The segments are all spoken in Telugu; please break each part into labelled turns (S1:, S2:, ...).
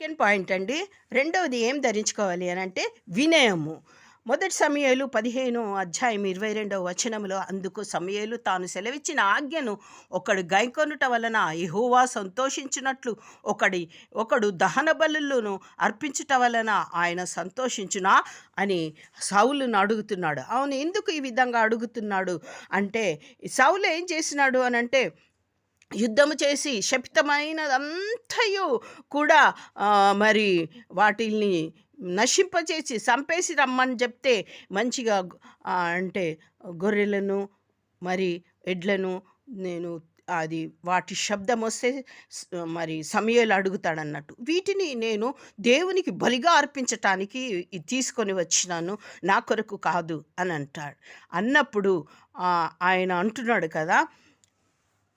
S1: సెకండ్ పాయింట్ అండి. రెండవది ఏం ధరించుకోవాలి అని అంటే వినయము. మొదటి సమయాలు పదిహేను అధ్యాయం ఇరవై రెండవ వచనంలో అందుకు సమయాలు తాను సెలవిచ్చిన ఆజ్ఞను ఒకడు గైకొనుట వలన యెహోవా సంతోషించినట్లు ఒకడి ఒకడు దహన బలులను అర్పించుట వలన ఆయన సంతోషించునా అని సౌలును అడుగుతున్నాడు. అవును ఎందుకు ఈ విధంగా అడుగుతున్నాడు అంటే సౌలు ఏం చేసినాడు అని అంటే యుద్ధము చేసి శపితమైనదంతయు కూడా మరి వాటిల్ని నశింపచేసి చంపేసి రమ్మని చెప్తే మంచిగా అంటే గొర్రెలను మరి ఎడ్లను నేను అది వాటి శబ్దం వస్తే మరి సమయాలు అడుగుతాడన్నట్టు. వీటిని నేను దేవునికి బలిగా అర్పించటానికి తీసుకొని వచ్చినాను నా కొరకు కాదు అని అంటాడు అన్నప్పుడు ఆయన అంటున్నాడు కదా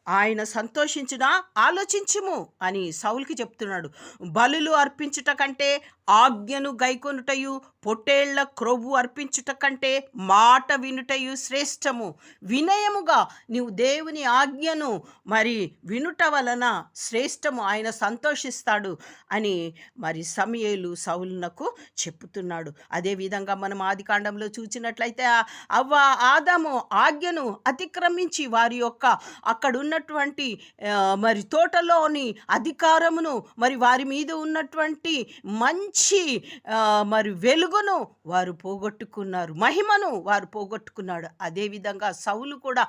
S1: ఆయన సంతోషించిన ఆలోచించుము అని సౌల్కి చెప్తున్నాడు. బలులు అర్పించుట కంటే ఆజ్ఞను గైకొనుటయు పొట్టేళ్ళ క్రొవ్వు అర్పించుట కంటే మాట వినుటయు శ్రేష్టము. వినయముగా నీవు దేవుని ఆజ్ఞను మరి వినుట వలన శ్రేష్టము ఆయన సంతోషిస్తాడు అని మరి సమయలు సౌలునకు చెప్పుతున్నాడు. అదేవిధంగా మనం ఆది కాండంలో చూసినట్లయితే అవ్వ ఆదాము ఆజ్ఞను అతిక్రమించి వారి యొక్క అక్కడున్న ఉన్నటువంటి మరి తోటలోని అధికారమును మరి వారి మీద ఉన్నటువంటి మంచి మరి వెలుగును వారు పోగొట్టుకున్నారు. మహిమను వారు పోగొట్టుకున్నాడు. అదేవిధంగా సౌలు కూడా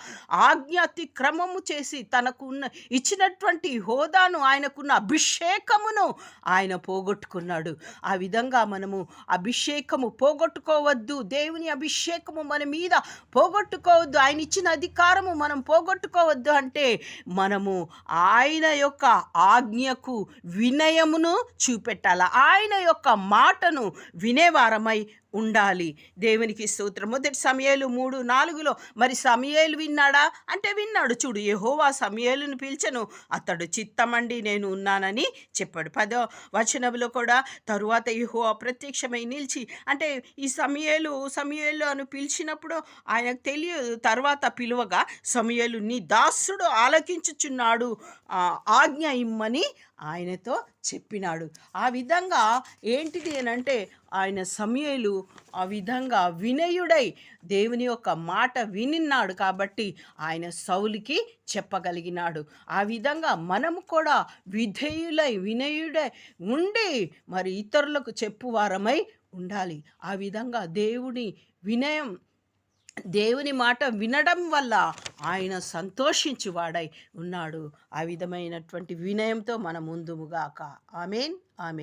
S1: ఆజ్ఞాతి క్రమము చేసి తనకు ఉన్న ఇచ్చినటువంటి హోదాను ఆయనకున్న అభిషేకమును ఆయన పోగొట్టుకున్నాడు. ఆ విధంగా మనము అభిషేకము పోగొట్టుకోవద్దు దేవుని అభిషేకము మన మీద పోగొట్టుకోవద్దు ఆయన ఇచ్చిన అధికారము మనం పోగొట్టుకోవద్దు అంటే మనము ఆయన యొక్క ఆజ్ఞకు వినయమును చూపెట్టాల? ఆయన యొక్క మాటను వినేవారమై ఉండాలి. దేవునికి స్తోత్రం. మొదటి సమయాలు మూడు నాలుగులో మరి సమయాలు విన్నాడా? అంటే విన్నాడు. చూడు యెహోవా సమయాలను పిలిచను. అతడు చిత్తమండి నేను ఉన్నానని చెప్పాడు. పదో వచనంలో కూడా తరువాత యెహోవా ప్రత్యక్షమై నిలిచి అంటే ఈ సమయాలు సమయాలు అని పిలిచినప్పుడు ఆయనకు తెలియదు. తర్వాత పిలువగా సమయాలు నీ దాసుడు ఆలకించుచున్నాడు. ఆజ్ఞ ఇమ్మని ఆయనతో చెప్పినాడు. ఆ విధంగా ఏంటిది అని అంటే ఆయన సమయలు ఆ విధంగా వినయుడై దేవుని యొక్క మాట వినిన్నాడు కాబట్టి ఆయన సౌలికి చెప్పగలిగినాడు. ఆ విధంగా మనము కూడా విధేయులై వినయుడై ఉండి మరి ఇతరులకు చెప్పువారమై ఉండాలి. ఆ విధంగా దేవుని వినయం దేవుని మాట వినడం వల్ల ఆయన సంతోషించువాడై ఉన్నాడు. ఆ విధమైనటువంటి వినయంతో మన ముందుగాక ఆమెన్ ఆమె